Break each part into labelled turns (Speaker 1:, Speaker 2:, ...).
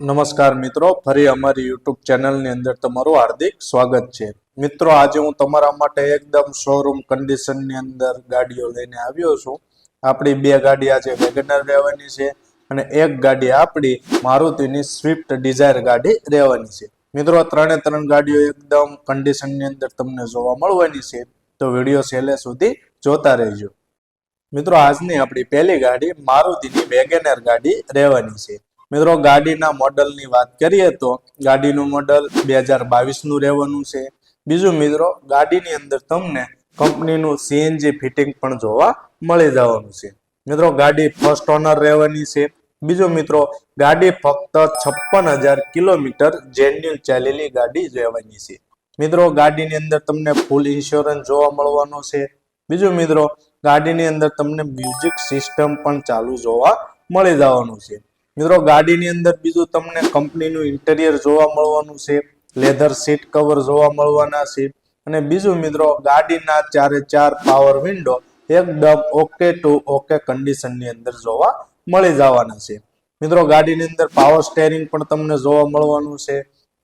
Speaker 1: નમસ્કાર મિત્રો, ફરી અમારી યુટ્યુબ ચેનલની અંદર તમારું હાર્દિક સ્વાગત છે. મિત્રો, આજે હું તમારા માટે એકદમ શોરૂમ કન્ડિશનની અંદર ગાડીઓ લઈને આવ્યો છું. આપણી બે ગાડી આજે વેગનર રહેવાની છે અને એક ગાડી આપણી મારુતિની સ્વિફ્ટ ડિઝાયર ગાડી રહેવાની છે. મિત્રો ત્રણે ત્રણ ગાડીઓ એકદમ કન્ડિશનની અંદર તમને જોવા મળવાની છે. તો વીડિયો છેલ્લે સુધી જોતા રહેજો. મિત્રો, આજની આપણી પહેલી ગાડી મારુતિની વેગેનર ગાડી રહેવાની છે. મિત્રો, ગાડીના મોડલની વાત કરીએ તો ગાડીનું મોડલ બે હજાર બાવીસનું રહેવાનું છે. બીજું મિત્રો, ગાડીની અંદર તમને કંપનીનું સીએનજી ફિટિંગ પણ જોવા મળી જવાનું છે. મિત્રો, ગાડી ફર્સ્ટ ઓનર રહેવાની છે. બીજું મિત્રો, ગાડી ફક્ત છપ્પન હજાર કિલોમીટર જેન્યુન ચાલેલી ગાડી રહેવાની છે. મિત્રો, ગાડીની અંદર તમને ફૂલ ઇન્સ્યોરન્સ જોવા મળવાનો છે. બીજું મિત્રો, ગાડીની અંદર તમને મ્યુઝિક સિસ્ટમ પણ ચાલુ જોવા મળી જવાનું છે. મિત્રો, ગાડીની અંદર બીજું તમને કંપનીનું ઇન્ટેરિયર જોવા મળવાનું છે લેધર સીટ કવર જોવા મળવાના છે. અને બીજું મિત્રો, ગાડીના ચારે ચાર પાવર વિન્ડો એકદમ ઓકે ટુ ઓકે કન્ડિશનની અંદર જોવા મળી જવાના છે. મિત્રો, ગાડીની અંદર પાવર સ્ટેરિંગ પણ તમને જોવા મળવાનું છે.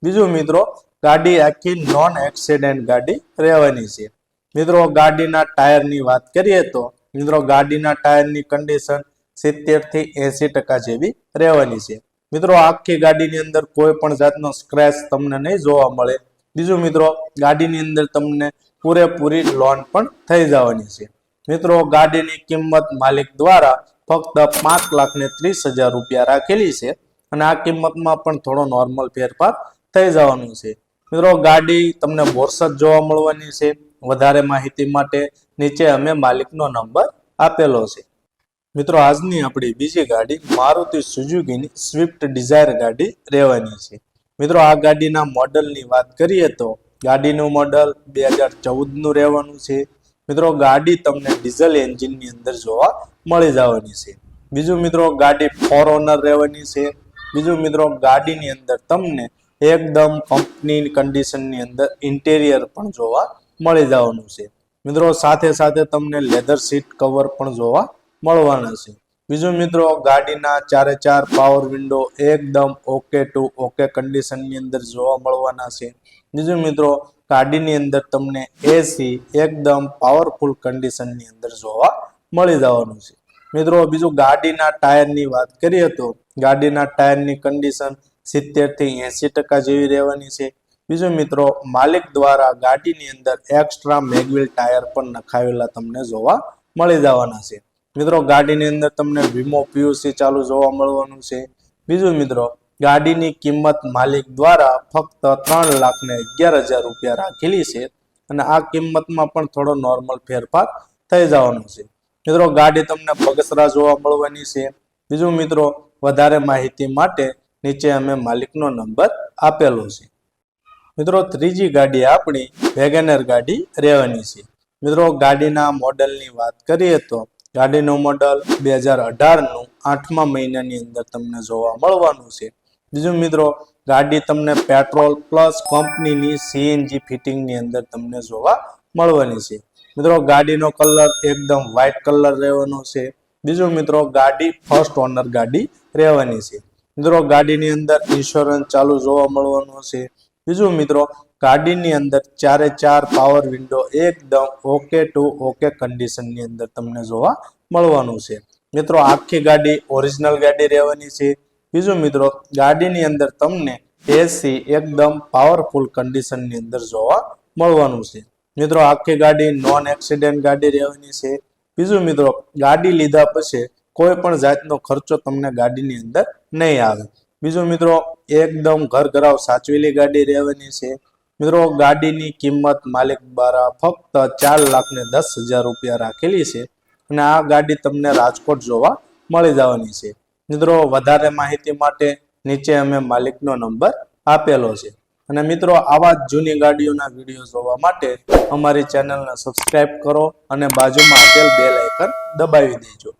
Speaker 1: બીજું મિત્રો, ગાડી આખી નોન એક્સિડેન્ટ ગાડી રહેવાની છે. મિત્રો, ગાડીના ટાયરની વાત કરીએ તો, મિત્રો, ગાડીના ટાયરની કન્ડિશન સિત્તેરથી એસી ટકા જેવી રહેવાની છે. મિત્રો, આખી ગાડીની અંદર કોઈ પણ જાતનો સ્ક્રેચ તમને નહીં જોવા મળે. બીજું મિત્રો, ગાડીની અંદર તમને પૂરેપૂરી લોન પણ થઈ જવાની છે. મિત્રો, ગાડીની કિંમત માલિક દ્વારા ફક્ત પાંચ લાખ ને ત્રીસ હજાર રૂપિયા રાખેલી છે અને આ કિંમતમાં પણ થોડો નોર્મલ ફેરફાર થઈ જવાનું છે. મિત્રો, ગાડી તમને બોરસદ જોવા મળવાની છે. વધારે માહિતી માટે નીચે અમે માલિકનો નંબર આપેલો છે. મિત્રો, આજની આપણી બીજી ગાડી મારુતિ સુઝુકીની સ્વિફ્ટ ડિઝાયર ગાડી રહેવાની છે. મિત્રો, આ ગાડીના મોડલની વાત કરીએ તો ગાડીનું મોડલ બે હજાર ચૌદનું રહેવાનું છે. મિત્રો, ગાડી તમને ડીઝલ એન્જિનની અંદર જોવા મળી જવાની છે. બીજું મિત્રો, ગાડી ફોર ઓનર રહેવાની છે. બીજું મિત્રો, ગાડીની અંદર તમને એકદમ કંપની કન્ડિશનની અંદર ઇન્ટેરિયર પણ જોવા મળી જવાનું છે. મિત્રો, સાથે સાથે તમને લેધર સીટ કવર પણ જોવા મળવાના છે. બીજું મિત્રો, ગાડીના ચારે ચાર પાવર વિન્ડો એકદમ ઓકે ટુ ઓકે કન્ડિશનની અંદર જોવા મળવાના છે. બીજું મિત્રો, ગાડીની અંદર તમને એસી એકદમ પાવરફુલ કન્ડિશનની અંદર જોવા મળી જવાનું છે. મિત્રો, બીજું ગાડીના ટાયરની વાત કરીએ તો, ગાડીના ટાયરની કન્ડિશન સિત્તેરથી એસી ટકા જેવી રહેવાની છે. બીજું મિત્રો, માલિક દ્વારા ગાડીની અંદર એક્સ્ટ્રા મેગવિલ ટાયર પણ નખાવેલા તમને જોવા મળી જવાના છે. મિત્રો, ગાડીની અંદર તમને વીમો, પીયુસી ચાલુ જોવા મળવાનું છે. બીજું મિત્રો, ગાડીની કિંમત માલિક દ્વારા ફક્ત ત્રણ લાખ ને અગિયાર હજાર રૂપિયા રાખેલી છે અને આ કિંમતમાં પણ થોડો નોર્મલ ફેરફાર થઈ જવાનો છે. મિત્રો, ગાડી તમને બગસરા જોવા મળવાની છે. બીજું મિત્રો, વધારે માહિતી માટે નીચે અમે માલિકનો નંબર આપેલો છે. મિત્રો, ત્રીજી ગાડી આપણી વેગેનર ગાડી રહેવાની છે. મિત્રો, ગાડીના મોડલની વાત કરીએ તો ગાડીનું મોડલ બે હજાર અઢારનું આઠમા મહિનાની અંદર તમને જોવા મળવાનું છે. બીજું મિત્રો, ગાડી તમને પેટ્રોલ પ્લસ કંપનીની સીએનજી ફિટિંગની અંદર તમને જોવા મળવાની છે. મિત્રો, ગાડીનો કલર એકદમ વ્હાઇટ કલર રહેવાનો છે. બીજું મિત્રો, ગાડી ફર્સ્ટ ઓનર ગાડી રહેવાની છે. મિત્રો, ગાડીની અંદર ઇન્સ્યોરન્સ ચાલુ જોવા મળવાનો છે. બીજું મિત્રો ગાડીની અંદર ચારે ચાર પાવર વિન્ડો એકદમ ઓકે ટુ ઓકે કન્ડિશનની અંદર તમને જોવા મળવાનું છે. મિત્રો, આખી ગાડી ઓરિજિનલ ગાડી રહેવાની છે. બીજું મિત્રો, ગાડીની અંદર તમને એસી એકદમ પાવરફુલ કન્ડિશનની અંદર જોવા મળવાનું છે. મિત્રો, આખી ગાડી નોન એક્સિડન્ટ ગાડી રહેવાની છે. બીજું મિત્રો, ગાડી લીધા પછી કોઈ પણ જાતનો ખર્ચો તમને ગાડીની અંદર નહીં આવે. બીજું મિત્રો, એકદમ ઘર ઘરાવ સાચવેલી ગાડી રહેવાની છે. મિત્રો, ગાડીની કિંમત માલિક દ્વારા ફક્ત ચાર લાખ ને દસ હજાર રૂપિયા રાખેલી છે અને આ ગાડી તમને રાજકોટ જોવા મળી જવાની છે. મિત્રો, વધારે માહિતી માટે નીચે અમે માલિકનો નંબર આપેલો છે. અને મિત્રો, આવા જ જૂની ગાડીઓના વીડિયો જોવા માટે અમારી ચેનલને સબસ્ક્રાઇબ કરો અને બાજુમાં આપેલ બેલ આઇકન દબાવી દેજો.